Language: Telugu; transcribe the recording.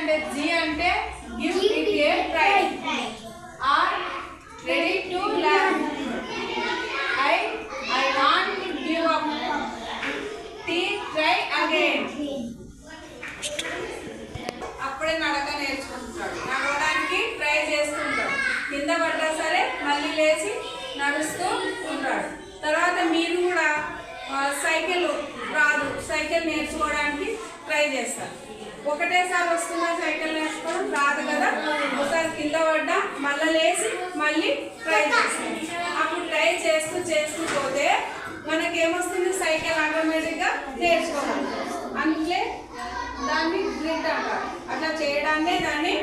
అంటే జీ అంటే give it a prize are ready to learn I I not give up to try again అప్పుడే నడక నేర్చుకుంటున్నాడు. నడవడానికి ట్రై చేస్తుంటాడు. కింద పడ్డా సరే మళ్ళీ లేచి నడుస్తూ ఉంటాడు. తర్వాత మీరు కూడా సైకిల్ రాదు. సైకిల్ నేర్చుకోవడానికి ట్రై చేస్తారు. ఒకటేసారి వస్తున్న సైకిల్ నేర్చుకోవడం రాదు కదా? ఒకసారి కింద పడ్డా మళ్ళీ లేచి మళ్ళీ ట్రై చేస్తాం. అప్పుడు ట్రై చేస్తూ చేస్తూ పోతే మనకేమొస్తుంది? సైకిల్ ఆటోమేటిక్గా నేర్చుకోవాలి. అందుకే దాన్ని గ్రిట్ అంటారు. అట్లా చేయడాన్నే దాన్ని